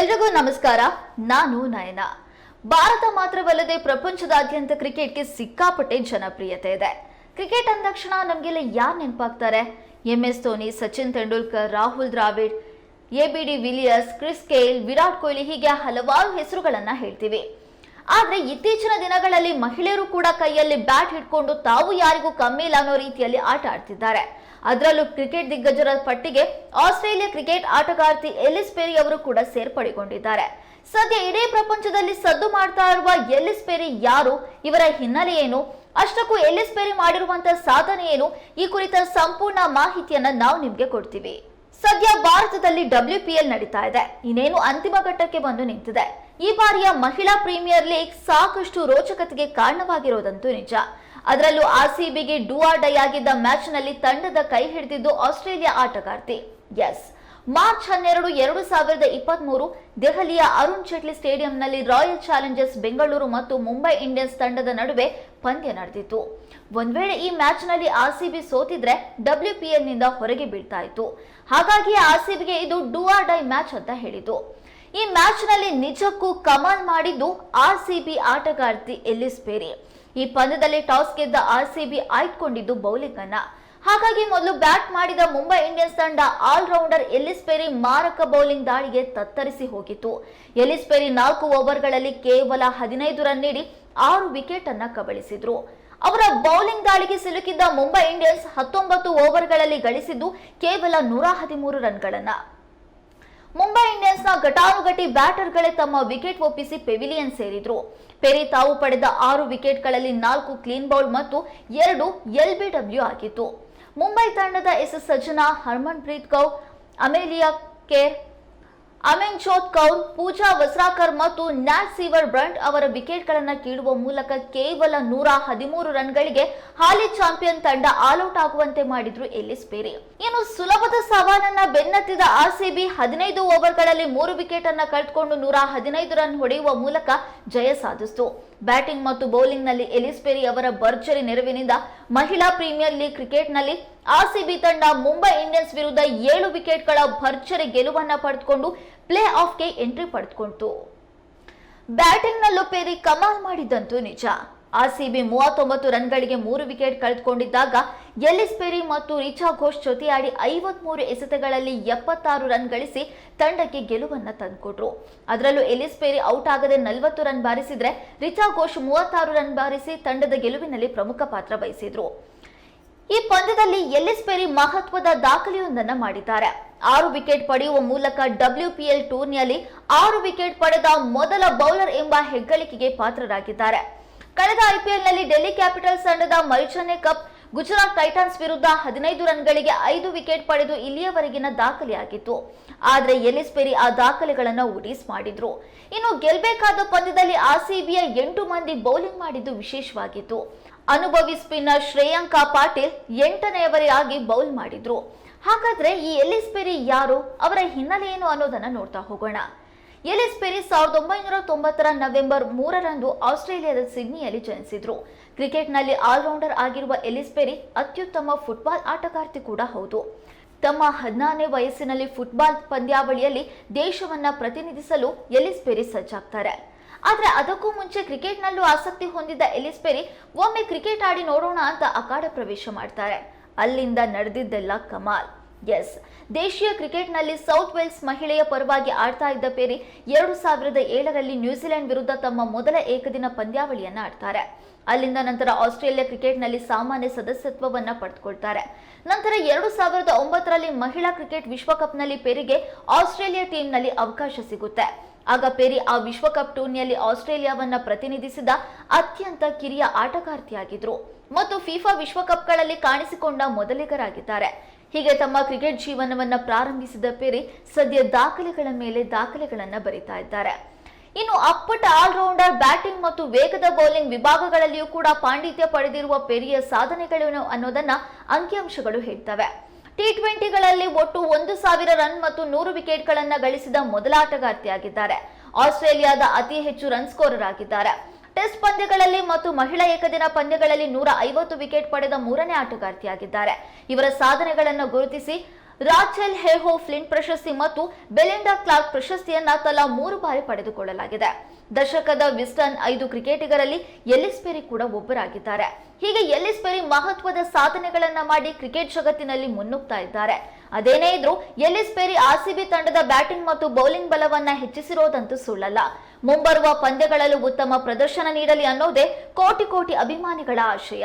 ಎಲ್ರಿಗೂ ನಮಸ್ಕಾರ. ನಾನು ನಯನ. ಭಾರತ ಮಾತ್ರವಲ್ಲದೆ ಪ್ರಪಂಚದಾದ್ಯಂತ ಕ್ರಿಕೆಟ್ಗೆ ಸಿಕ್ಕಾಪಟ್ಟೆ ಜನಪ್ರಿಯತೆ ಇದೆ. ಕ್ರಿಕೆಟ್ ಅಂದಕ್ಷಣ ನಮಗೆಲ್ಲ ಯಾರು ನೆನಪಾಗ್ತಾರೆ? M S Dhoni, Sachin Tendulkar, Rahul Dravid, A B de Villiers, Chris Gayle, Virat Kohli ಹೀಗೆ ಹಲವಾರು ಹೆಸರುಗಳನ್ನು ಹೇಳ್ತೀವಿ. ಆದ್ರೆ ಇತ್ತೀಚಿನ ದಿನಗಳಲ್ಲಿ ಮಹಿಳೆಯರು ಕೂಡ ಕೈಯಲ್ಲಿ ಬ್ಯಾಟ್ ಹಿಡ್ಕೊಂಡು ತಾವು ಯಾರಿಗೂ ಕಮ್ಮಿ ಇಲ್ಲ ಅನ್ನೋ ರೀತಿಯಲ್ಲಿ ಆಟ ಆಡ್ತಿದ್ದಾರೆ. ಅದರಲ್ಲೂ ಕ್ರಿಕೆಟ್ ದಿಗ್ಗಜರ ಪಟ್ಟಿಗೆ ಆಸ್ಟ್ರೇಲಿಯಾ ಕ್ರಿಕೆಟ್ ಆಟಗಾರ್ತಿ ಎಲಿಸ್ ಪೆರಿ ಅವರು ಕೂಡ ಸೇರ್ಪಡೆಗೊಂಡಿದ್ದಾರೆ. ಸದ್ಯ ಇಡೀ ಪ್ರಪಂಚದಲ್ಲಿ ಸದ್ದು ಮಾಡ್ತಾ ಇರುವ ಎಲಿಸ್ ಪೆರಿ ಯಾರು, ಇವರ ಹಿನ್ನೆಲೆ ಏನು, ಅಷ್ಟಕ್ಕೂ ಎಲಿಸ್ ಪೆರಿ ಮಾಡಿರುವಂತಹ ಸಾಧನೆ ಏನು, ಈ ಕುರಿತ ಸಂಪೂರ್ಣ ಮಾಹಿತಿಯನ್ನ ನಾವು ನಿಮ್ಗೆ ಕೊಡ್ತೀವಿ. ಸದ್ಯ ಭಾರತದಲ್ಲಿ ಡಬ್ಲ್ಯೂ ಪಿ ಎಲ್ ನಡೀತಾ ಇದೆ. ಇನ್ನೇನು ಅಂತಿಮ ಘಟ್ಟಕ್ಕೆ ಬಂದು ನಿಂತಿದೆ. ಈ ಬಾರಿಯ ಮಹಿಳಾ ಪ್ರೀಮಿಯರ್ ಲೀಗ್ ಸಾಕಷ್ಟು ರೋಚಕತೆಗೆ ಕಾರಣವಾಗಿರೋದಂತೂ ನಿಜ. ಅದರಲ್ಲೂ ಆರ್ಸಿಬಿಗೆ ಡೂ ಆರ್ ಡೈ ಆಗಿದ್ದ ಮ್ಯಾಚ್ನಲ್ಲಿ ತಂಡದ ಕೈ ಹಿಡಿದಿದ್ದು ಆಸ್ಟ್ರೇಲಿಯಾ ಆಟಗಾರ್ತಿ. ಎಸ್ ಮಾರ್ಚ್ ಹನ್ನೆರಡು, ಎರಡು ಸಾವಿರದ ಇಪ್ಪತ್ತ್ ಮೂರು ದೆಹಲಿಯ ಅರುಣ್ ಜೇಟ್ಲಿ ಸ್ಟೇಡಿಯಂನಲ್ಲಿ ರಾಯಲ್ ಚಾಲೆಂಜರ್ಸ್ ಬೆಂಗಳೂರು ಮತ್ತು ಮುಂಬೈ ಇಂಡಿಯನ್ಸ್ ತಂಡದ ನಡುವೆ ಪಂದ್ಯ ನಡೆದಿತ್ತು. ಒಂದ್ ವೇಳೆ ಈ ಮ್ಯಾಚ್ನಲ್ಲಿ ಆರ್ಸಿಬಿ ಸೋತಿದ್ರೆ ನಿಂದ ಹೊರಗೆ ಬೀಳ್ತಾ ಇತ್ತು. ಹಾಗಾಗಿ ಆರ್ಸಿಬಿಗೆ ಇದು ಡೂ ಆರ್ ಡೈ ಮ್ಯಾಚ್ ಅಂತ ಹೇಳಿತು. ಈ ಮ್ಯಾಚ್ನಲ್ಲಿ ನಿಜಕ್ಕೂ ಕಮಾಲ್ ಮಾಡಿದ್ದು ಆರ್ಸಿಬಿ ಆಟಗಾರ್ತಿ ಎಲ್ಲಿಸ್ ಪೇರಿ. ಈ ಪಂದ್ಯದಲ್ಲಿ ಟಾಸ್ ಗೆದ್ದ ಆರ್ಸಿಬಿ ಆಯ್ದುಕೊಂಡಿದ್ದು ಬೌಲಿಂಗ್ ಅನ್ನ. ಹಾಗಾಗಿ ಮೊದಲು ಬ್ಯಾಟ್ ಮಾಡಿದ ಮುಂಬೈ ಇಂಡಿಯನ್ಸ್ ತಂಡ ಆಲ್ರೌಂಡರ್ ಎಲ್ಲಿಸ್ ಪೆರಿ ಮಾರಕ ಬೌಲಿಂಗ್ ದಾಳಿಗೆ ತತ್ತರಿಸಿ ಹೋಗಿತ್ತು. ಎಲ್ಲಿಸ್ ಪೆರಿ ನಾಲ್ಕು ಓವರ್ಗಳಲ್ಲಿ ಕೇವಲ ಹದಿನೈದು ರನ್ ನೀಡಿ ಆರು ವಿಕೆಟ್ ಅನ್ನ ಕಬಳಿಸಿದ್ರು. ಅವರ ಬೌಲಿಂಗ್ ದಾಳಿಗೆ ಸಿಲುಕಿದ್ದ ಮುಂಬೈ ಇಂಡಿಯನ್ಸ್ ಹತ್ತೊಂಬತ್ತು ಓವರ್ಗಳಲ್ಲಿ ಗಳಿಸಿದ್ದು ಕೇವಲ ನೂರ ಹದಿಮೂರು ರನ್ಗಳನ್ನ. ಮುಂಬೈ ಇಂಡಿಯನ್ಸ್ನ ಘಟಾನುಘಟಿ ಬ್ಯಾಟರ್ಗಳೇ ತಮ್ಮ ವಿಕೆಟ್ ಒಪ್ಪಿಸಿ ಪೆವಿಲಿಯನ್ ಸೇರಿದ್ರು. ಪೆರಿ ತಾವು ಪಡೆದ ಆರು ವಿಕೆಟ್ಗಳಲ್ಲಿ ನಾಲ್ಕು ಕ್ಲೀನ್ ಬೌಲ್ ಮತ್ತು ಎರಡು ಎಲ್ಬಿಡಬ್ಲ್ಯೂ ಆಗಿತ್ತು. ಮುಂಬೈ ತಂಡದ S S Sajana Harmanpreet Kaur, Amelia Kerr Amanjot Kaur, Pooja Vastrakar ಮತ್ತು ನ್ಯಾಟ್ ಸೀವರ್ ಬ್ರಂಟ್ ಅವರ ವಿಕೆಟ್ಗಳನ್ನು ಕೀಳುವ ಮೂಲಕ ಕೇವಲ ನೂರ ಹದಿಮೂರು ರನ್ಗಳಿಗೆ ಹಾಲಿ ಚಾಂಪಿಯನ್ ತಂಡ ಆಲ್ಔಟ್ ಆಗುವಂತೆ ಮಾಡಿದ್ರು ಎಲ್ಲಿಸ್ ಪೇರಿ. ಇನ್ನು ಸುಲಭದ ಸವಾಲನ್ನ ಬೆನ್ನತ್ತಿದ ಆರ್ಸಿಬಿ ಹದಿನೈದು ಓವರ್ಗಳಲ್ಲಿ ಮೂರು ವಿಕೆಟ್ ಅನ್ನ ಕಳೆದುಕೊಂಡು ನೂರ ಹದಿನೈದು ರನ್ ಹೊಡೆಯುವ ಮೂಲಕ ಜಯ ಸಾಧಿಸಿತು. ಬ್ಯಾಟಿಂಗ್ ಮತ್ತು ಬೌಲಿಂಗ್ನಲ್ಲಿ ಎಲಿಸ್ ಪೆರಿ ಅವರ ಭರ್ಜರಿ ನೆರವಿನಿಂದ ಮಹಿಳಾ ಪ್ರೀಮಿಯರ್ ಲೀಗ್ ಕ್ರಿಕೆಟ್ನಲ್ಲಿ ಆರ್ಸಿಬಿ ತಂಡ ಮುಂಬೈ ಇಂಡಿಯನ್ಸ್ ವಿರುದ್ಧ ಏಳು ವಿಕೆಟ್ಗಳ ಭರ್ಜರಿ ಗೆಲುವನ್ನು ಪಡೆದುಕೊಂಡು ಪ್ಲೇ ಆಫ್ಗೆ ಎಂಟ್ರಿ ಪಡೆದುಕೊಂಡಿತು. ಬ್ಯಾಟಿಂಗ್ನಲ್ಲೂ ಪೇರಿ ಕಮಾಲ್ ಮಾಡಿದ್ದಂತೂ ನಿಜ. ಆರ್ಸಿಬಿ ಮೂವತ್ತೊಂಬತ್ತು ರನ್ಗಳಿಗೆ ಮೂರು ವಿಕೆಟ್ ಕಳೆದುಕೊಂಡಿದ್ದಾಗ ಎಲ್ಲಿಸ್ ಪೆರಿ ಮತ್ತು ರಿಚಾ ಘೋಷ್ ಜೊತೆಯಾಡಿ ಐವತ್ಮೂರು ಎಸೆತಗಳಲ್ಲಿ ಎಪ್ಪತ್ತಾರು ರನ್ ಗಳಿಸಿ ತಂಡಕ್ಕೆ ಗೆಲುವನ್ನ ತಂದುಕೊಟ್ರು. ಅದರಲ್ಲೂ ಎಲ್ಲಿಸ್ ಪೆರಿ ಔಟ್ ಆಗದೆ ನಲವತ್ತು ರನ್ ಬಾರಿಸಿದ್ರೆ ರಿಚಾ ಘೋಷ್ ಮೂವತ್ತಾರು ರನ್ ಬಾರಿಸಿ ತಂಡದ ಗೆಲುವಿನಲ್ಲಿ ಪ್ರಮುಖ ಪಾತ್ರ ವಹಿಸಿದ್ರು. ಈ ಪಂದ್ಯದಲ್ಲಿ ಎಲ್ಲಿಸ್ ಪೆರಿ ಮಹತ್ವದ ದಾಖಲೆಯೊಂದನ್ನು ಮಾಡಿದ್ದಾರೆ. ಆರು ವಿಕೆಟ್ ಪಡೆಯುವ ಮೂಲಕ ಡಬ್ಲ್ಯೂಪಿಎಲ್ ಟೂರ್ನಿಯಲ್ಲಿ ಆರು ವಿಕೆಟ್ ಪಡೆದ ಮೊದಲ ಬೌಲರ್ ಎಂಬ ಹೆಗ್ಗಳಿಕೆಗೆ ಪಾತ್ರರಾಗಿದ್ದಾರೆ. ಕಳೆದ ಐಪಿಎಲ್ನಲ್ಲಿ ಡೆಲ್ಲಿ ಕ್ಯಾಪಿಟಲ್ಸ್ ತಂಡದ ಮೈಚನೆ ಕಪ್ ಗುಜರಾತ್ ಟೈಟನ್ಸ್ ವಿರುದ್ಧ ಹದಿನೈದು ರನ್ಗಳಿಗೆ ಐದು ವಿಕೆಟ್ ಪಡೆದು ಇಲ್ಲಿಯವರೆಗಿನ ದಾಖಲೆಯಾಗಿತ್ತು. ಆದರೆ ಎಲಿಸ್ ಪೆರಿ ಆ ದಾಖಲೆಗಳನ್ನು ಉಡೀಸ್ ಮಾಡಿದ್ರು. ಇನ್ನು ಗೆಲ್ಬೇಕಾದ ಪಂದ್ಯದಲ್ಲಿ ಆರ್ಸಿಬಿಯ ಎಂಟು ಮಂದಿ ಬೌಲಿಂಗ್ ಮಾಡಿದ್ದು ವಿಶೇಷವಾಗಿತ್ತು. ಅನುಭವಿ ಸ್ಪಿನ್ನರ್ ಶ್ರೇಯಾಂಕಾ ಪಾಟೀಲ್ ಎಂಟನೆಯವರೆಯಾಗಿ ಬೌಲ್ ಮಾಡಿದ್ರು. ಹಾಗಾದ್ರೆ ಈ ಎಲಿಸ್ ಪೆರಿ ಯಾರು? ಅವರ ಹಿನ್ನೆಲೆ ಏನು ಅನ್ನೋದನ್ನ ನೋಡ್ತಾ ಹೋಗೋಣ. ಎಲಿಸ್ ಪೆರಿ ಸಾವಿರದ ಒಂಬೈನೂರ ತೊಂಬತ್ತರ ನವೆಂಬರ್ ಮೂರರಂದು ಆಸ್ಟ್ರೇಲಿಯಾದ ಸಿಡ್ನಿಯಲ್ಲಿ ಜನಿಸಿದ್ರು. ಕ್ರಿಕೆಟ್ನಲ್ಲಿ ಆಲ್ರೌಂಡರ್ ಆಗಿರುವ ಎಲಿಸ್ ಪೆರಿ ಅತ್ಯುತ್ತಮ ಫುಟ್ಬಾಲ್ ಆಟಗಾರ್ತಿ ಕೂಡ ಹೌದು. ತಮ್ಮ ಹದಿನಾರನೇ ವಯಸ್ಸಿನಲ್ಲಿ ಫುಟ್ಬಾಲ್ ಪಂದ್ಯಾವಳಿಯಲ್ಲಿ ದೇಶವನ್ನ ಪ್ರತಿನಿಧಿಸಲು ಎಲಿಸ್ ಪೆರಿ ಸಜ್ಜಾಗ್ತಾರೆ. ಆದರೆ ಅದಕ್ಕೂ ಮುಂಚೆ ಕ್ರಿಕೆಟ್ನಲ್ಲೂ ಆಸಕ್ತಿ ಹೊಂದಿದ್ದ ಎಲಿಸ್ ಪೆರಿ ಒಮ್ಮೆ ಕ್ರಿಕೆಟ್ ಆಡಿ ನೋಡೋಣ ಅಂತ ಅಖಾಡ ಪ್ರವೇಶ ಮಾಡ್ತಾರೆ. ಅಲ್ಲಿಂದ ನಡೆದಿದ್ದೆಲ್ಲ ಕಮಾಲ್. ಎಸ್ ದೇಶೀಯ ಕ್ರಿಕೆಟ್ನಲ್ಲಿ ಸೌತ್ ವೇಲ್ಸ್ ಮಹಿಳೆಯ ಪರವಾಗಿ ಆಡ್ತಾ ಇದ್ದ ಪೇರಿ ಎರಡು ಸಾವಿರದ ಏಳರಲ್ಲಿ ನ್ಯೂಜಿಲೆಂಡ್ ವಿರುದ್ಧ ತಮ್ಮ ಮೊದಲ ಏಕದಿನ ಪಂದ್ಯಾವಳಿಯನ್ನು ಆಡ್ತಾರೆ. ಅಲ್ಲಿಂದ ನಂತರ ಆಸ್ಟ್ರೇಲಿಯಾ ಕ್ರಿಕೆಟ್ನಲ್ಲಿ ಸಾಮಾನ್ಯ ಸದಸ್ಯತ್ವವನ್ನ ಪಡೆದುಕೊಳ್ತಾರೆ. ನಂತರ ಎರಡು ಸಾವಿರದ ಒಂಬತ್ತರಲ್ಲಿ ಮಹಿಳಾ ಕ್ರಿಕೆಟ್ ವಿಶ್ವಕಪ್ನಲ್ಲಿ ಪೇರಿಗೆ ಆಸ್ಟ್ರೇಲಿಯಾ ಟೀಮ್ನಲ್ಲಿ ಅವಕಾಶ ಸಿಗುತ್ತೆ. ಆಗ ಪೇರಿ ಆ ವಿಶ್ವಕಪ್ ಟೂರ್ನಿಯಲ್ಲಿ ಆಸ್ಟ್ರೇಲಿಯಾವನ್ನ ಪ್ರತಿನಿಧಿಸಿದ ಅತ್ಯಂತ ಕಿರಿಯ ಆಟಗಾರ್ತಿಯಾಗಿದ್ರು. ಮತ್ತು ಫಿಫಾ ವಿಶ್ವಕಪ್ಗಳಲ್ಲಿ ಕಾಣಿಸಿಕೊಂಡ ಮೊದಲಿಗರಾಗಿದ್ದಾರೆ. ಹೀಗೆ ತಮ್ಮ ಕ್ರಿಕೆಟ್ ಜೀವನವನ್ನು ಪ್ರಾರಂಭಿಸಿದ ಪೇರೆ ಸದ್ಯ ದಾಖಲೆಗಳ ಮೇಲೆ ದಾಖಲೆಗಳನ್ನು ಬರಿತಾ ಇದ್ದಾರೆ. ಇನ್ನು ಅಪ್ಪಟ ಆಲ್ರೌಂಡರ್ ಬ್ಯಾಟಿಂಗ್ ಮತ್ತು ವೇಗದ ಬೌಲಿಂಗ್ ವಿಭಾಗಗಳಲ್ಲಿಯೂ ಕೂಡ ಪಾಂಡಿತ್ಯ ಪಡೆದಿರುವ ಪೆರಿಯ ಸಾಧನೆಗಳೇನು ಅನ್ನೋದನ್ನ ಅಂಕಿಅಂಶಗಳು ಹೇಳ್ತವೆ. ಟಿ ಟ್ವೆಂಟಿಗಳಲ್ಲಿ ಒಟ್ಟು ಒಂದು ಸಾವಿರ ರನ್ ಮತ್ತು ನೂರು ವಿಕೆಟ್ಗಳನ್ನು ಗಳಿಸಿದ ಮೊದಲ ಆಟಗಾರ್ತಿಯಾಗಿದ್ದಾರೆ. ಆಸ್ಟ್ರೇಲಿಯಾದ ಅತಿ ಹೆಚ್ಚು ರನ್ ಸ್ಕೋರರ್ ಆಗಿದ್ದಾರೆ. ಟೆಸ್ಟ್ ಪಂದ್ಯಗಳಲ್ಲಿ ಮತ್ತು ಮಹಿಳಾ ಏಕದಿನ ಪಂದ್ಯಗಳಲ್ಲಿ ನೂರ ಐವತ್ತು ವಿಕೆಟ್ ಪಡೆದ ಮೂರನೇ ಆಟಗಾರ್ತಿಯಾಗಿದ್ದಾರೆ. ಇವರ ಸಾಧನೆಗಳನ್ನು ಗುರುತಿಸಿ ರಾಚೆಲ್ ಹೆಹೋ ಫ್ಲಿಂಟ್ ಪ್ರಶಸ್ತಿ ಮತ್ತು ಬೆಲಿಂಡಾ ಕ್ಲಾರ್ಕ್ ಪ್ರಶಸ್ತಿಯನ್ನ ತಲಾ ಮೂರು ಬಾರಿ ಪಡೆದುಕೊಳ್ಳಲಾಗಿದೆ. ದಶಕದ ವಿಸ್ಟನ್ ಐದು ಕ್ರಿಕೆಟಿಗರಲ್ಲಿ ಎಲ್ಲಿಸ್ ಪೆರಿ ಕೂಡ ಒಬ್ಬರಾಗಿದ್ದಾರೆ. ಹೀಗೆ ಎಲ್ಲಿಸ್ ಪೆರಿ ಮಹತ್ವದ ಸಾಧನೆಗಳನ್ನ ಮಾಡಿ ಕ್ರಿಕೆಟ್ ಜಗತ್ತಿನಲ್ಲಿ ಮುನ್ನುಗ್ತಾ ಇದ್ದಾರೆ. ಅದೇನೇ ಇದ್ರೂ ಎಲ್ಲಿಸ್ ಪೆರಿ ಆರ್ಸಿಬಿ ತಂಡದ ಬ್ಯಾಟಿಂಗ್ ಮತ್ತು ಬೌಲಿಂಗ್ ಬಲವನ್ನ ಹೆಚ್ಚಿಸಿರೋದಂತೂ ಸುಳ್ಳಲ್ಲ. ಮುಂಬರುವ ಪಂದ್ಯಗಳಲ್ಲೂ ಉತ್ತಮ ಪ್ರದರ್ಶನ ನೀಡಲಿ ಅನ್ನೋದೇ ಕೋಟಿ ಕೋಟಿ ಅಭಿಮಾನಿಗಳ ಆಶಯ.